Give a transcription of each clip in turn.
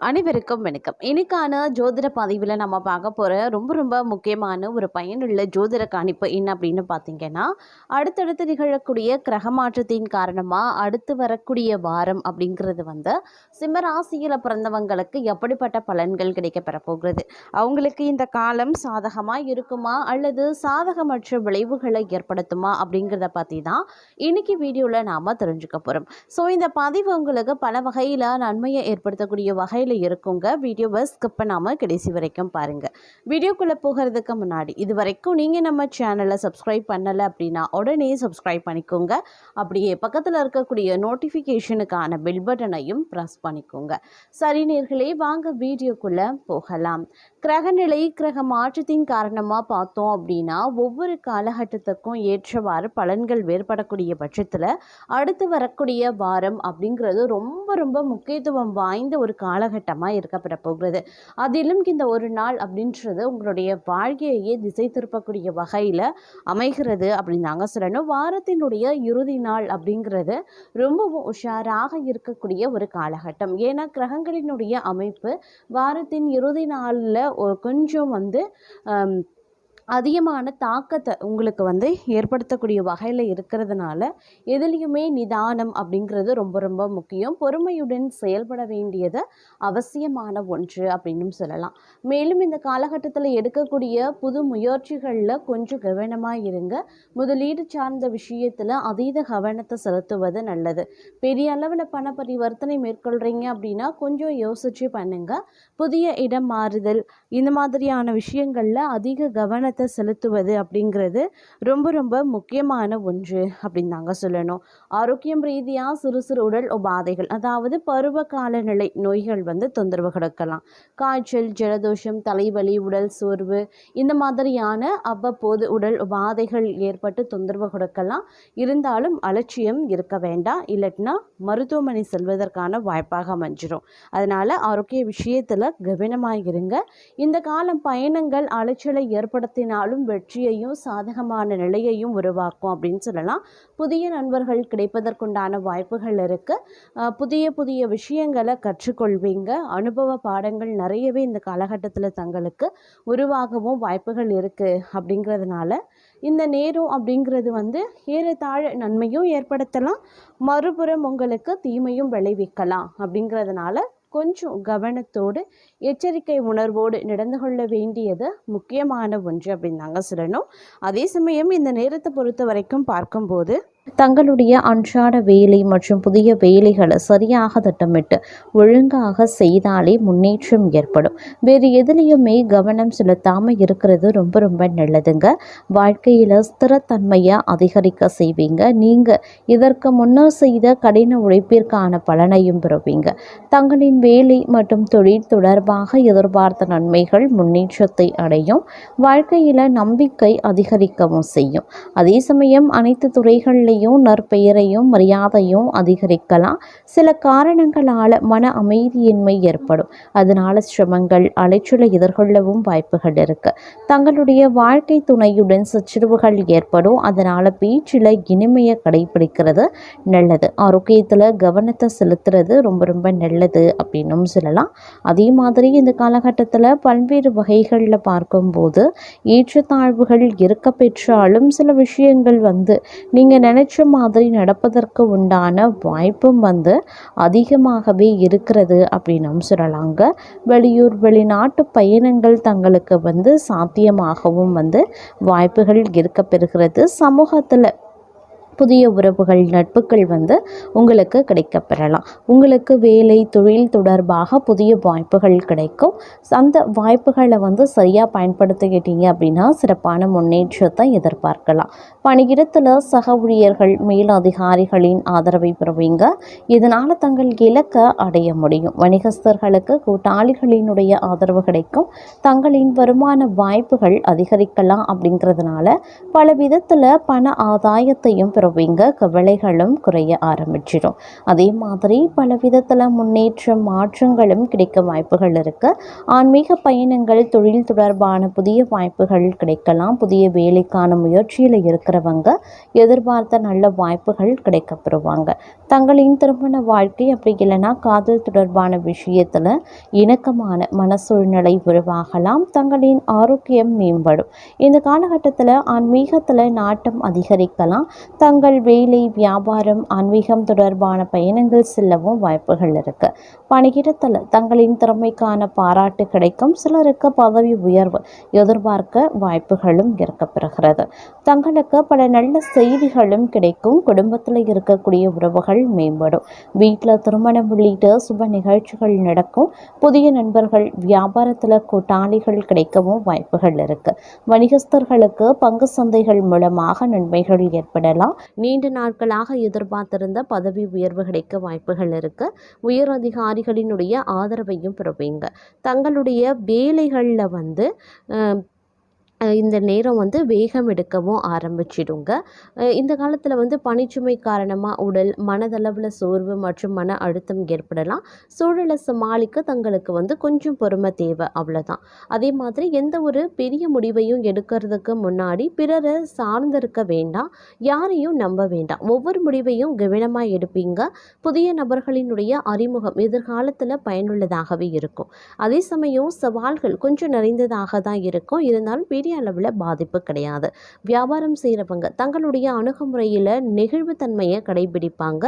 அனைவருக்கும் வணக்கம். இன்னைக்கான ஜோதிட பதிவில் நம்ம பார்க்க போகிற ரொம்ப ரொம்ப முக்கியமான ஒரு பயனுள்ள ஜோதிட கணிப்பு என்ன அப்படின்னு பார்த்தீங்கன்னா அடுத்தடுத்து நிகழக்கூடிய கிரக மாற்றத்தின் காரணமாக அடுத்து வரக்கூடிய வாரம் அப்படிங்கிறது வந்து சிம்மராசியில் பிறந்தவங்களுக்கு எப்படிப்பட்ட பலன்கள் கிடைக்க பெறப்போகிறது அவங்களுக்கு இந்த காலம் சாதகமாக இருக்குமா? அல்லது சாதகமற்ற விளைவுகளை ஏற்படுத்துமா? அப்படிங்கிறத பற்றி தான் இன்னைக்கு வீடியோவில் நாம் தெரிஞ்சுக்க போகிறோம் ஸோ இந்த பதிவு உங்களுக்கு பல வகையில் நன்மையை ஏற்படுத்தக்கூடிய வகையில் இருக்குங்க. வீடியோவை ஸ்கிப் பண்ணாமல் கடைசி வரைக்கும் பாருங்கள் வீடியோக்குள்ளே போகிறதுக்கு முன்னாடி இது வரைக்கும் நீங்கள் நம்ம சேனலை சப்ஸ்கிரைப் பண்ணலை அப்படின்னா உடனே சப்ஸ்கிரைப் பண்ணிக்கோங்க. அப்படியே பக்கத்தில் இருக்கக்கூடிய நோட்டிஃபிகேஷனுக்கான பெல் பட்டனையும் ப்ரெஸ் பண்ணிக்கோங்க. சரி நேர்களே வாங்க வீடியோக்குள்ளே போகலாம். கிரகநிலை கிரக மாற்றத்தின் காரணமாக பார்த்தோம் அப்படின்னா ஒவ்வொரு காலகட்டத்துக்கும் ஏற்றவாறு பலன்கள் வேறுபடக்கூடிய பட்சத்தில் அடுத்து வரக்கூடிய வாரம் அப்படிங்கிறது ரொம்ப ரொம்ப முக்கியத்துவம் வாய்ந்த ஒரு காலகட்டமாக இருக்கப்பட போகிறது. அதிலும் இந்த ஒரு நாள் அப்படின்றது உங்களுடைய வாழ்க்கையே திசை திருப்பக்கூடிய வகையில் அமைகிறது அப்படின்னு நாங்கள் சொல்லணும். வாரத்தினுடைய இறுதி நாள் அப்படிங்கிறது ரொம்பவும் உஷாராக இருக்கக்கூடிய ஒரு காலகட்டம். ஏன்னா கிரகங்களினுடைய அமைப்பு வாரத்தின் இறுதி நாளில் கொஞ்சம் வந்து அதிகமான தாக்கத்தை உங்களுக்கு வந்து ஏற்படுத்தக்கூடிய வகையில் இருக்கிறதுனால எதுலேயுமே நிதானம் அப்படிங்கிறது ரொம்ப ரொம்ப முக்கியம். பொறுமையுடன் செயல்பட வேண்டியது அவசியமான ஒன்று அப்படின்னு சொல்லலாம். மேலும் இந்த காலகட்டத்தில் எடுக்கக்கூடிய புது முயற்சிகளில் கொஞ்சம் கவனமாக இருங்க. முதலீடு சார்ந்த விஷயத்தில் அதீத கவனத்தை செலுத்துவது நல்லது. பெரிய அளவில் பண பரிவர்த்தனை மேற்கொள்கிறீங்க அப்படின்னா கொஞ்சம் யோசித்து பண்ணுங்கள் புதிய இடம் மாறுதல் இந்த மாதிரியான விஷயங்களில் அதிக கவனத்தை செலுத்துவது அப்படிங்கிறது ரொம்ப ரொம்ப முக்கியமான ஒன்று அப்படின்னு தாங்க சொல்லணும். ஆரோக்கியம் ரீதியாக சிறு சிறு உடல் உபாதைகள் அதாவது பருவ காலநிலை நோய்கள் வந்து தொந்தரவு கொடுக்கலாம். காய்ச்சல் ஜலதோஷம் தலைவலி உடல் சோர்வு இந்த மாதிரியான அவ்வப்போது உடல் உபாதைகள் ஏற்பட்டு தொந்தரவு கொடுக்கலாம். இருந்தாலும் அலட்சியம் இருக்க வேண்டாம். இல்லட்டினா மருத்துவமனை செல்வதற்கான வாய்ப்பாக அமைஞ்சிடும் அதனால் ஆரோக்கிய விஷயத்தில் கவனமாக இருங்க. இந்த காலம் பயணங்கள் அலைச்சலை ஏற்படுத்தினாலும் வெற்றியையும் சாதகமான நிலையையும் உருவாக்கும் அப்படின்னு சொல்லலாம். புதிய நண்பர்கள் கிடைப்பதற்குண்டான வாய்ப்புகள் இருக்குது புதிய புதிய விஷயங்களை கற்றுக்கொள்வீங்க. அனுபவ பாடங்கள் நிறையவே இந்த காலகட்டத்தில் தங்களுக்கு உருவாகவும் வாய்ப்புகள் இருக்குது அப்படிங்கிறதுனால இந்த நேரம் அப்படிங்கிறது வந்து ஏறத்தாழ நன்மையும் ஏற்படுத்தலாம். மறுபுறம் உங்களுக்கு தீமையும் விளைவிக்கலாம் அப்படிங்கிறதுனால கொஞ்சம் கவனத்தோடு எச்சரிக்கை உணர்வோடு நடந்து கொள்ள வேண்டியது முக்கியமான ஒன்று அப்படின்னு நாங்கள் சொல்லணும். அதே சமயம் இந்த நேரத்தை பொறுத்த வரைக்கும் பார்க்கும்போது தங்களுடைய அன்றாட வேலை மற்றும் புதிய வேலைகளை சரியாக திட்டமிட்டு ஒழுங்காக செய்தாலே முன்னேற்றம் ஏற்படும். வேறு எதுலேயுமே கவனம் செலுத்தாமல் இருக்கிறது ரொம்ப ரொம்ப நல்லதுங்க. வாழ்க்கையில் ஸ்திரத்தன்மையை அதிகரிக்க செய்வீங்க. நீங்கள் இதற்கு முன்னர் செய்த கடின உழைப்பிற்கான பலனையும் பெறுவீங்க. தங்களின் வேலை மற்றும் தொழில் தொடர்பாக எதிர்பார்த்த நன்மைகள் முன்னேற்றத்தை அடையும். வாழ்க்கையில் நம்பிக்கை அதிகரிக்கவும் செய்யும். அதே சமயம் அனைத்து துறைகளிலையும் நற்பெயரையும் மரியாதையும் அதிகரிக்கலாம். சில காரணங்களால் மன அமைதியின்மை ஏற்படும். அதனால சிரமங்கள் அலைச்சலை எதிர்கொள்ளவும் வாய்ப்புகள் இருக்கு. தங்களுடைய வாழ்க்கை துணையுடன் சச்சரவுகள் ஏற்படும். அதனால பேச்சில் இனிமையை கடைபிடிக்கிறது நல்லது. ஆரோக்கியத்தில் கவனத்தை செலுத்துறது ரொம்ப ரொம்ப நல்லது அப்படின்னும் சொல்லலாம். அதே மாதிரி இந்த காலகட்டத்தில் பல்வேறு வகைகளில் பார்க்கும்போது ஏற்றத்தாழ்வுகள் இருக்க பெற்றாலும் சில விஷயங்கள் வந்து நீங்கள் நினைச்ச மாதிரி நடப்பதற்கு உண்டான வாய்ப்பும் வந்து அதிகமாகவே இருக்கிறது அப்படின்னும் சொல்லலாங்க. வெளியூர் வெளிநாட்டு பயணங்கள் தங்களுக்கு வந்து சாத்தியமாகவும் வந்து வாய்ப்புகள் இருக்க பெறுகிறது சமூகத்தில் புதிய உறவுகள் நட்புகள் வந்து உங்களுக்கு கிடைக்கப்பெறலாம். உங்களுக்கு வேலை தொழில் தொடர்பாக புதிய வாய்ப்புகள் கிடைக்கும். அந்த வாய்ப்புகளை வந்து சரியாக பயன்படுத்திக்கிட்டீங்க அப்படின்னா சிறப்பான முன்னேற்றத்தை எதிர்பார்க்கலாம். பணியிடத்தில் சக ஊழியர்கள் மேலதிகாரிகளின் ஆதரவை பெறுவீங்க. இதனால் தங்கள் இலக்கை அடைய முடியும். வணிகஸ்தர்களுக்கு கூட்டாளிகளினுடைய ஆதரவு கிடைக்கும். தங்களின் வருமான வாய்ப்புகள் அதிகரிக்கலாம் அப்படிங்கிறதுனால பல விதத்தில் பண ஆதாயத்தையும் பெறும் பெறுவீங்க கவலைகளும் குறைய ஆரம்பிச்சிடும். அதே மாதிரி பல விதத்தில் முன்னேற்றம் மாற்றங்களும் கிடைக்க வாய்ப்புகள் இருக்கு. ஆன்மீக பயணங்கள் தொழில் தொடர்பான புதிய வாய்ப்புகள் கிடைக்கலாம். புதிய வேலைக்கான முயற்சியில் இருக்கிறவங்க எதிர்பார்த்த நல்ல வாய்ப்புகள் கிடைக்கப்பெறுவாங்க. தங்களின் திருமண வாழ்க்கை அப்படி இல்லைன்னா காதல் தொடர்பான விஷயத்தில் இணக்கமான மன சூழ்நிலை உருவாகலாம். தங்களின் ஆரோக்கியம் மேம்படும். இந்த காலகட்டத்தில் ஆன்மீகத்தில் நாட்டம் அதிகரிக்கலாம். தங்கள் வேலை வியாபாரம் ஆன்மீகம் தொடர்பான பயணங்கள் செல்லவும் வாய்ப்புகள் இருக்கு. பணியிடத்தில் தங்களின் திறமைக்கான பாராட்டு கிடைக்கும். சிலருக்கு பதவி உயர்வு எதிர்பார்க்க வாய்ப்புகளும் இருக்கப்பெறுகிறது தங்களுக்கு பல நல்ல செய்திகளும் கிடைக்கும். குடும்பத்தில் இருக்கக்கூடிய உறவுகள் மேம்படும். வீட்டில் திருமணம் உள்ளிட்ட சுப நிகழ்ச்சிகள் நடக்கும். புதிய நண்பர்கள் வியாபாரத்தில் கூட்டாளிகள் கிடைக்கவும் வாய்ப்புகள் இருக்கு. வணிகஸ்தர்களுக்கு பங்கு சந்தைகள் மூலமாக நன்மைகள் ஏற்படலாம். நீண்ட நாட்களாக எதிர்பார்த்திருந்த பதவி உயர்வு கிடைக்க வாய்ப்புகள் இருக்கு. உயர் அதிகாரிகளினுடைய ஆதரவையும் பெறுவீங்க. தங்களுடைய வேலைகளில் வந்து இந்த நேரம் வந்து வேகம் எடுக்கவும் ஆரம்பிச்சிடுங்க. இந்த காலத்தில் வந்து பனிச்சுமை காரணமாக உடல் மனதளவில் சோர்வு மற்றும் மன அழுத்தம் ஏற்படலாம். சூழலை சமாளிக்க தங்களுக்கு வந்து கொஞ்சம் பொறுமை தேவை அவ்வளோதான் அதே மாதிரி எந்த ஒரு பெரிய முடிவையும் எடுக்கிறதுக்கு முன்னாடி பிறரை சார்ந்திருக்க வேண்டாம் யாரையும் நம்ப வேண்டாம். ஒவ்வொரு முடிவையும் கவனமாக எடுப்பீங்க. புதிய நபர்களினுடைய அறிமுகம் எதிர்காலத்தில் பயனுள்ளதாகவே இருக்கும். அதே சமயம் சவால்கள் கொஞ்சம் நிறைந்ததாக தான் இருக்கும். இருந்தாலும் பெரிய அளவில் பாதிப்பு கிடையாது. வியாபாரம் செய்கிறவங்க தங்களுடைய அணுகுமுறையில் நெகிழ்வுத்தன்மையை கடைபிடிப்பாங்க.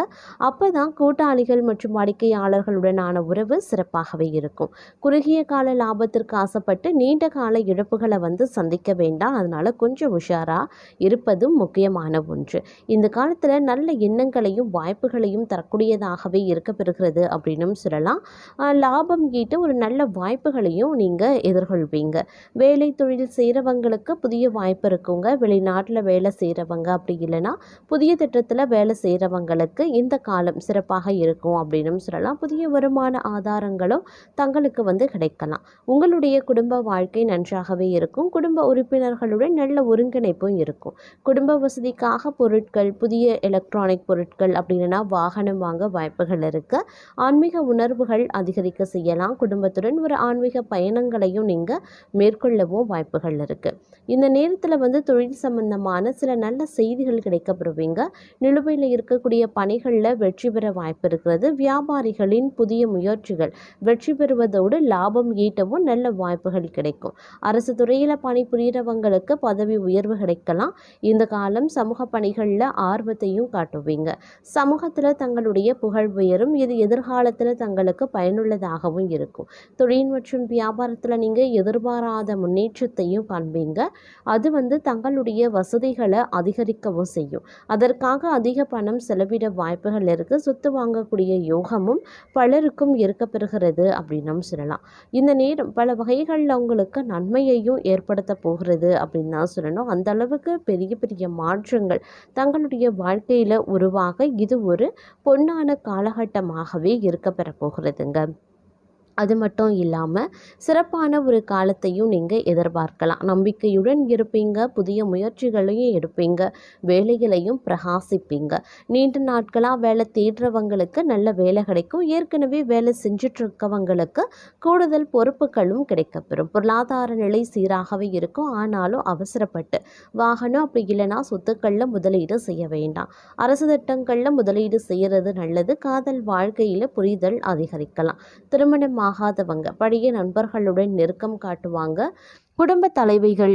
அப்போ தான் கூட்டாளிகள் மற்றும் வாடிக்கையாளர்களுடனான உறவு சிறப்பாகவே இருக்கும். குறுகிய கால லாபத்திற்கு ஆசைப்பட்டு நீண்ட கால இழப்புகளை வந்து சந்திக்க வேண்டாம். அதனால் கொஞ்சம் உஷாராக இருப்பதும் முக்கியமான ஒன்று. இந்த காலத்தில் நல்ல எண்ணங்களையும் வாய்ப்புகளையும் தரக்கூடியதாகவே இருக்க பெறுகிறது அப்படின்னும் சொல்லலாம். லாபம் ஈட்ட ஒரு நல்ல வாய்ப்புகளையும் நீங்கள் எதிர்கொள்வீங்க. வேலை தொழில் செய்கிறவங்களுக்கு புதிய வாய்ப்பு இருக்குங்க. வெளிநாட்டில் வேலை செய்கிறவங்க அப்படி இல்லைன்னா புதிய திட்டத்தில் வேலை செய்கிறவங்களுக்கு இந்த காலம் சிறப்பாக இருக்கும் அப்படின்னு சொல்லலாம். புதிய வருமான ஆதாரங்களும் தங்களுக்கு வந்து கிடைக்கலாம். உங்களுடைய குடும்ப வாழ்க்கை நன்றாகவே இருக்கும். குடும்ப உறுப்பினர்களுடன் நல்ல ஒருங்கிணைப்பும் இருக்கும். குடும்ப வசதிக்காக பொருட்கள் புதிய எலக்ட்ரானிக் பொருட்கள் அப்படின்னா வாகனம் வாங்க வாய்ப்புகள் இருக்கு. ஆன்மீக உணர்வுகள் அதிகரிக்க செய்யலாம். குடும்பத்துடன் ஒரு ஆன்மீக பயணங்களையும் நீங்கள் மேற்கொள்ளவும் வாய்ப்புகள் இருக்கு. இந்த நேரத்தில் வந்து தொழில் சம்பந்தமான சில நல்ல செய்திகள் கிடைக்கப்பெறுவீங்க நிலுவையில் இருக்கக்கூடிய பணிகளில் வெற்றி பெற வாய்ப்பு இருக்கிறது. வியாபாரிகளின் புதிய முயற்சிகள் வெற்றி பெறுவதோடு லாபம் ஈட்டவும் நல்ல வாய்ப்புகள் கிடைக்கும். அரசு துறையில் பணிபுரியறவங்களுக்கு பதவி உயர்வு கிடைக்கலாம். இந்த காலம் சமூக பணிகளில் ஆர்வத்தையும் காட்டுவீங்க. சமூகத்தில் தங்களுடைய புகழ் உயரும். இது எதிர்காலத்தில் தங்களுக்கு பயனுள்ளதாகவும் இருக்கும். தொழில் மற்றும் வியாபாரத்தில் நீங்கள் எதிர்பாராத முன்னேற்றத்தையும் காண்பீங்க. அது வந்து தங்களுடைய வசதிகளை அதிகரிக்கவும் செய்யும். அதற்காக அதிக பணம் செலவிட வாய்ப்புகள் இருக்குது சொத்து வாங்கக்கூடிய யோகமும் பலருக்கும் இருக்கப்பெறுகிறது அப்படின்னும் சொல்லலாம். இந்த நேரம் பல வகைகளில் உங்களுக்கு நன்மையையும் ஏற்படுத்த போகிறது அப்படின்னு தான் சொல்லணும். அந்த அளவுக்கு பெரிய பெரிய மாற்றங்கள் தங்களுடைய வாழ்க்கையில் உருவாக இது ஒரு பொன்னான காலகட்டமாகவே இருக்கப்பெற போகிறதுங்க. அது மட்டும் இல்லாமல் சிறப்பான ஒரு காலத்தையும் நீங்கள் எதிர்பார்க்கலாம். நம்பிக்கையுடன் இருப்பீங்க புதிய முயற்சிகளையும் எடுப்பீங்க வேலைகளையும் பிரகாசிப்பீங்க. நீண்ட நாட்களாக வேலை தேடுறவங்களுக்கு நல்ல வேலை கிடைக்கும். ஏற்கனவே வேலை செஞ்சிட்ருக்கவங்களுக்கு கூடுதல் பொறுப்புகளும் கிடைக்கப்பெறும். பொருளாதார நிலை சீராகவே இருக்கும். ஆனாலும் அவசரப்பட்டு வாகனம் அப்படி இல்லைன்னா சொத்துக்களில் முதலீடு செய்ய வேண்டாம். அரசு திட்டங்களில் முதலீடு செய்கிறது நல்லது. காதல் வாழ்க்கையில் புரிதல் அதிகரிக்கலாம். திருமணம் ஆகாதவங்க. பழைய நண்பர்களுடன் நெருக்கம் காட்டுவாங்க. குடும்ப தலைவிகள்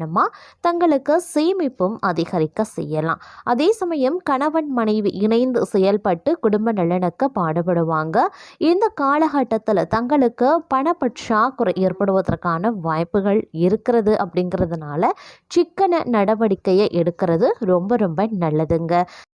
காரணமாக தங்களுக்கு சேமிப்பும் அதிகரிக்க செய்யலாம். அதே சமயம் கணவன் மனைவி இணைந்து செயல்பட்டு குடும்ப நலனுக்கு பாடுபடுவாங்க. இந்த காலகட்டத்தில் தங்களுக்கு பணப்பற்றாக்குறை ஏற்படுவதற்கான வாய்ப்புகள் இருக்கிறது அப்படிங்கிறதுனால சிக்கன நடவடிக்கையை எடுக்கிறது ரொம்ப ரொம்ப நல்லதுங்க.